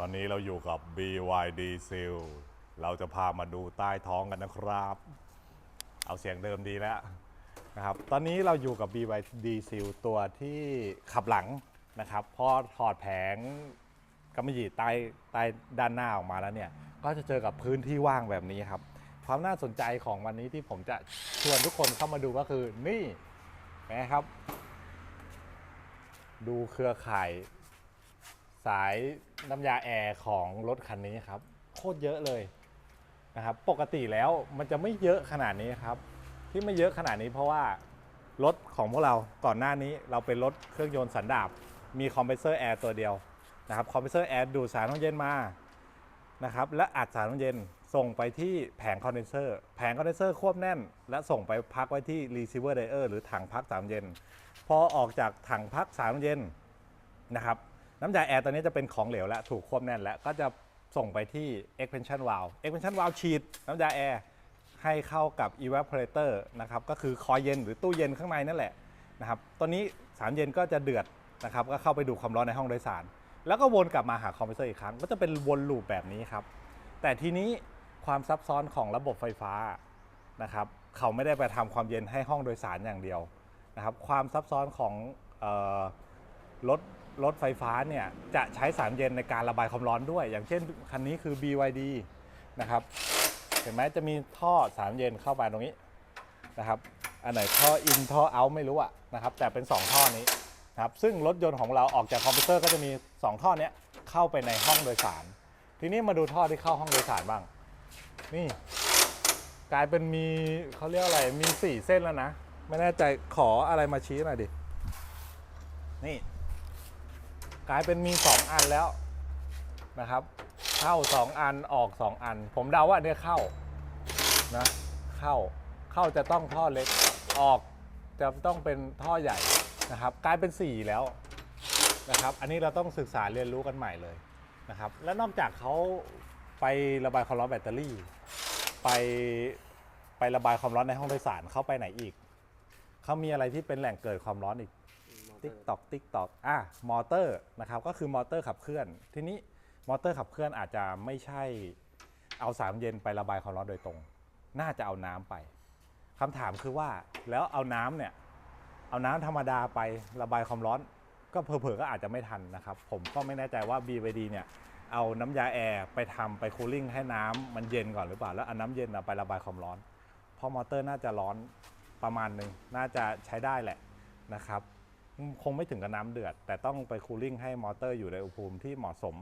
ตอนนี้เราอยู่กับ BYD Seal เราจะพามาดูใต้ท้องกันนะครับ เอาเสียงเดิมดีแล้วนะครับ ตอนนี้เราอยู่กับ BYD Seal ตัวที่ขับหลังนะครับ พอถอดแผงกำมะหยี่ใต้ใต้ด้านหน้าออกมาแล้วเนี่ย ก็จะเจอกับพื้นที่ว่างแบบนี้ครับ ความน่าสนใจของวันนี้ที่ผมจะชวนทุกคนเข้ามาดูก็คือนี่นะครับ ดูเครือข่าย สายน้ำยาแอร์ของรถคันนี้ครับ โคตรเยอะเลยนะครับปกติแล้วมันจะไม่เยอะขนาดนี้ครับ ที่ไม่เยอะขนาดนี้เพราะว่ารถของพวกเราก่อนหน้านี้เราเป็นรถเครื่องยนต์สันดาปมีคอมเพรสเซอร์แอร์ตัวเดียวนะครับคอมเพรสเซอร์แอร์ดูดสารน้ำเย็นมานะครับและอัดสารน้ำเย็นส่งไปที่แผงคอนเดนเซอร์แผงคอนเดนเซอร์ควบแน่น และส่งไปพักไว้ที่ receiver dryer หรือถังพักสารน้ำเย็น พอออกจากถังพักสารน้ำเย็นนะครับ น้ำยาแอร์ตัวนี้จะเป็นของเหลวแล้วถูกควบแน่นแล้วก็จะส่งไปที่ expansion valve expansion valve ฉีดน้ำยาแอร์ให้เข้ากับ evaporator นะครับก็คือคอยเย็นหรือตู้เย็นข้างในนั่นแหละนะครับตัวนี้สารเย็นก็จะเดือดนะครับก็เข้าไปดูความร้อนในห้องโดยสาร แล้วก็วนกลับมาหาคอมเพรสเซอร์อีกครั้ง ก็จะเป็นวนลูปแบบนี้ครับ แต่ทีนี้ความซับซ้อนของระบบไฟฟ้านะครับเขาไม่ได้ไปทำความเย็นให้ห้องโดยสารอย่างเดียวนะครับความซับซ้อนของออรถ รถไฟฟ้าเนี่ยจะใช้สารเย็นในการระบายความร้อนด้วย อย่างเช่นคันนี้คือ BYD นะครับ เห็นไหมจะมีท่อสารเย็นเข้าไปตรงนี้นะครับ อันไหนท่ออินท่อเอาไม่รู้อะนะครับ แต่เป็น 2 ท่อนี้นะครับ ซึ่งรถยนต์ของเราออกจากคอมพิวเตอร์ก็จะมี 2 ท่อนี้เข้าไปในห้องโดยสาร ทีนี้มาดูท่อที่เข้าห้องโดยสารบ้าง นี่ กลายเป็นมีเขาเรียกอะไร มีสี่เส้นแล้วนะ ไม่แน่ใจขออะไรมาชี้หน่อยดิ นี่ กลายเป็นมี 2 อันแล้วนะครับ เข้า 2 อันออก 2 อัน ผมเดาว่าอันเนี่ยเข้านะเข้าเข้าจะต้องท่อเล็กออกจะต้องเป็นท่อใหญ่นะครับ กลายเป็น 4 แล้วนะครับ อันนี้เราต้องศึกษาเรียนรู้กันใหม่เลยนะครับ และนอกจากเขาไประบายความร้อนแบตเตอรี่ ไปไประบายความร้อนในห้องโดยสารเข้าไปไหนอีกเขามีอะไรที่เป็นแหล่งเกิดความร้อนอีก ติ๊กตอกติ๊กตอกอะมอเตอร์นะครับก็คือมอเตอร์ขับเคลื่อน ทีนี้มอเตอร์ขับเคลื่อนอาจจะไม่ใช่เอาสารเย็นไประบายความร้อนโดยตรง น่าจะเอาน้ำไปคำถามคือว่าแล้วเอาน้ำเนี่ยเอาน้ำธรรมดาไประบายความร้อน ก็เผลอๆก็อาจจะไม่ทันนะครับ ผมก็ไม่แน่ใจว่า BYD เนี่ยเอาน้ำยาแอร์ไปทำไปคูลิ่งให้น้ำมันเย็นก่อนหรือเปล่า แล้วเอาน้ำเย็นไประบายความร้อน เพราะมอเตอร์น่าจะร้อนประมาณหนึ่งน่าจะใช้ได้แหละนะครับ คงไม่ถึงกับน้ำเดือด แต่ต้องไปคูลิ่งให้มอเตอร์อยู่ในอุณหภูมิที่เหมาะสม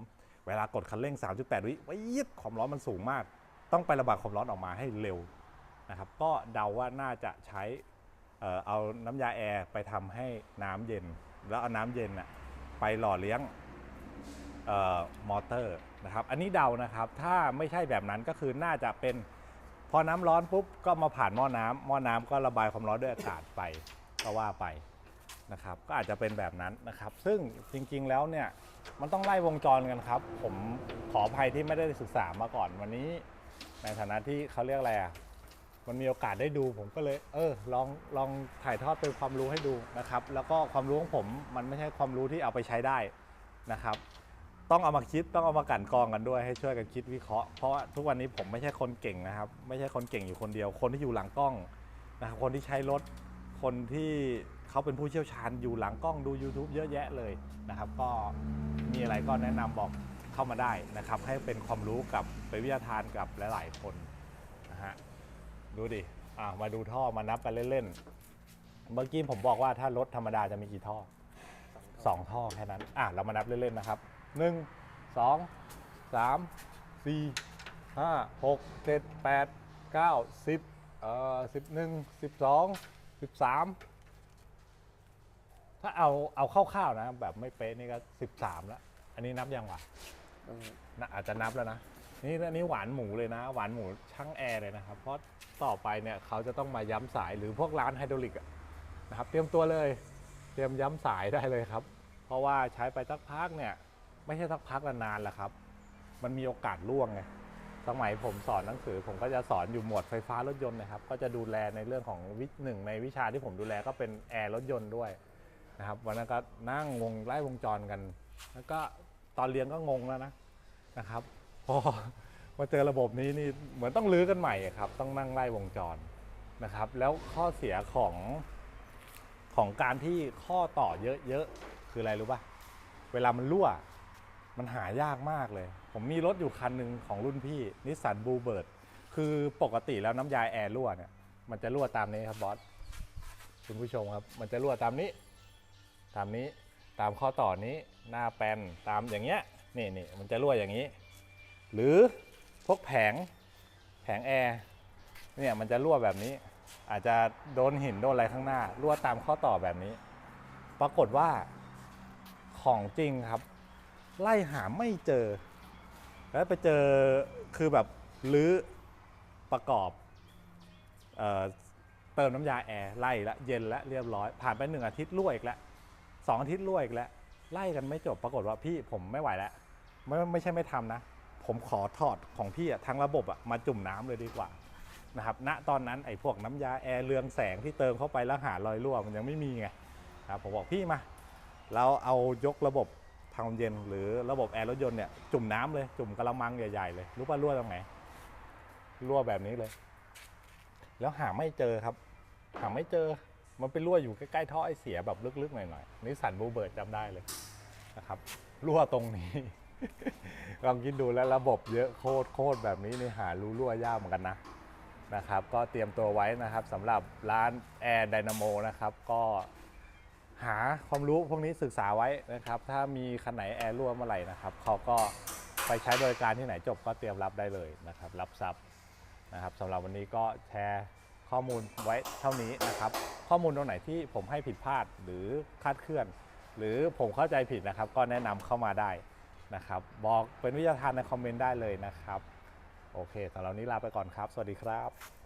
เวลากดคันเร่ง 3.8 วิวิยิบความร้อนมันสูงมาก ต้องไประบายความร้อนออกมาให้เร็วนะครับ ก็เดาว่าน่าจะใช้เอ่อเอาน้ำยาแอร์ไปทำให้น้ำเย็น แล้วเอาน้ำเย็นน่ะไปหล่อเลี้ยง เอ่อมอเตอร์นะครับ อันนี้เดานะครับ ถ้าไม่ใช่แบบนั้นก็คือน่าจะเป็นพอน้ำร้อนปุ๊บก็มาผ่านหม้อน้ำหม้อน้ำก็ระบายความร้อนด้วยอากาศไปก็ว่าไป นะครับก็อาจจะเป็นแบบนั้นนะครับ ซึ่งจริงๆแล้วเนี่ยมันต้องไล่วงจรกันครับ ผมขออภัยที่ไม่ได้ศึกษามาก่อนวันนี้ ในฐานะที่เขาเรียกอะไรอะมันมีโอกาสได้ดูผมก็เลย เออลองลองถ่ายทอดเป็นความรู้ให้ดูนะครับ แล้วก็ความรู้ของผมมันไม่ใช่ความรู้ที่เอาไปใช้ได้นะครับ ต้องเอามาคิดต้องเอามากันกรองกันด้วยให้ช่วยกันคิดวิเคราะห์เพราะว่าทุกวันนี้ผมไม่ใช่คนเก่งนะครับ ไม่ใช่คนเก่งอยู่คนเดียว คนที่อยู่หลังกล้องนะครับคนที่ใช้รถคนที่ เขาเป็นผู้เชี่ยวชาญอยู่หลังกล้องดู YouTube เยอะแยะเลยนะครับ ก็มีอะไรก็แนะนำบอกเข้ามาได้นะครับ ให้เป็นความรู้กับไปวิทยาทานกับหลาย ๆ คนนะฮะดูดิอะมาดูท่อมานับกันเล่นๆเมื่อกี้ผมบอกว่าถ้ารถธรรมดาจะมีกี่ท่อสองท่อแค่นั้นอะเรามานับเล่นๆนะครับหนึ่งสองสามสี่ห้าหกเจ็ดแปดเก้าสิบเอ่อสิบหนึ่งสิบสองสิบสาม ถ้าเอาเอาคร่าวๆนะ แบบไม่เป๊ะนี่ก็สิบสามแล้ว อันนี้นับยังวะนะอาจจะนับแล้วนะ นี่อันนี้หวานหมูเลยนะ หวานหมูช่างแอร์เลยนะครับ เพราะต่อไปเนี่ยเขาจะต้องมาย้ำสายหรือพวกร้านไฮดรอลิกอะนะครับ เตรียมตัวเลย เตรียมย้ำสายได้เลยครับ เพราะว่าใช้ไปสักพักเนี่ย ไม่ใช่สักพักละนานแหละครับ มันมีโอกาสล่วงไงสมัยผมสอนหนังสือผมก็จะสอนอยู่หมวดไฟฟ้ารถยนต์นะครับ ก็จะดูแลในเรื่องของวิหนึ่งในวิชาที่ผมดูแลก็เป็นแอร์รถยนต์ด้วย นะครับวันนั้นก็นั่งวงไล่วงจรกัน แล้วก็ตอนเรียนก็งงแล้วนะนะครับ พอมาเจอระบบนี้นี่เหมือนต้องรื้อกันใหม่ครับ ต้องนั่งไล่วงจรนะครับ แล้วข้อเสียของของการที่ข้อต่อเยอะๆคืออะไรรู้ป่ะเวลามันรั่ว มันหายากมากเลย ผมมีรถอยู่คันหนึ่งของรุ่นพี่นิสสันบูเบิร์ดคือปกติแล้วน้ำยาแอร์รั่วเนี่ยมันจะรั่วตามนี้ครับบอสคุณผู้ชมครับ มันจะรั่วตามนี้ ตามนี้ตามข้อต่อนี้หน้าแปนตามอย่างเงี้ยนี่นี่มันจะรั่วอย่างนี้ หรือพวกแผงแผงแอร์เนี่ยมันจะรั่วแบบนี้ อาจจะโดนหินโดนอะไรข้างหน้ารั่วตามข้อต่อแบบนี้ ปรากฏว่าของจริงครับ ไล่หาไม่เจอ แล้วไปเจอคือแบบรื้อประกอบเออเติมน้ำยาแอร์ไล่ละเย็นละเรียบร้อย ผ่านไปหนึ่งอาทิตย์รั่วอีกแล้ว สองอาทิตย์รั่วอีกแล้วไล่กันไม่จบปรากฏว่าพี่ผมไม่ไหวแล้วไม่ไม่ใช่ไม่ทำนะ ผมขอถอดของพี่อะทั้งระบบอะมาจุ่มน้ำเลยดีกว่านะครับณตอนนั้นไอ้พวกน้ำยาแอร์เรืองแสงที่เติมเข้าไปแล้วหารอยรั่วมันยังไม่มีไงครับผมบอกพี่มา เราเอายกระบบทำความเย็น หรือระบบแอร์รถยนต์เนี่ยจุ่มน้ำเลยจุ่มกระมังใหญ่ๆเลยรู้ป่ะรั่วตรงไหนรั่วแบบนี้เลย แล้วหาไม่เจอครับ หาไม่เจอ มันไปรั่วอยู่ใกล้ๆท่อไอเสียแบบลึกๆหน่อยๆนิสสันบูเบิร์ดจำได้เลยนะครับรั่วตรงนี้ ลองคิดดูแล้วระบบเยอะโคตรโคตรแบบนี้นี่หารู้รั่วยากเหมือนกันนะนะครับ ก็เตรียมตัวไว้นะครับสำหรับร้านแอร์ไดนาโมนะครับ ก็หาความรู้พวกนี้ศึกษาไว้นะครับ ถ้ามีคันไหนแอร์รั่วเมื่อไหร่นะครับเขาก็ไปใช้บริการที่ไหนจบก็เตรียมรับได้เลยนะครับ รับทรัพย์นะครับสำหรับวันนี้ก็แชร์ข้อมูลไว้เท่านี้นะครับ ข้อมูลตรงไหนที่ผมให้ผิดพลาดหรือคาดเคลื่อน หรือผมเข้าใจผิดนะครับ ก็แนะนำเข้ามาได้นะครับ บอกเป็นวิทยาทานในคอมเมนต์ได้เลยนะครับ โอเคสำหรับนี้ลาไปก่อนครับ สวัสดีครับ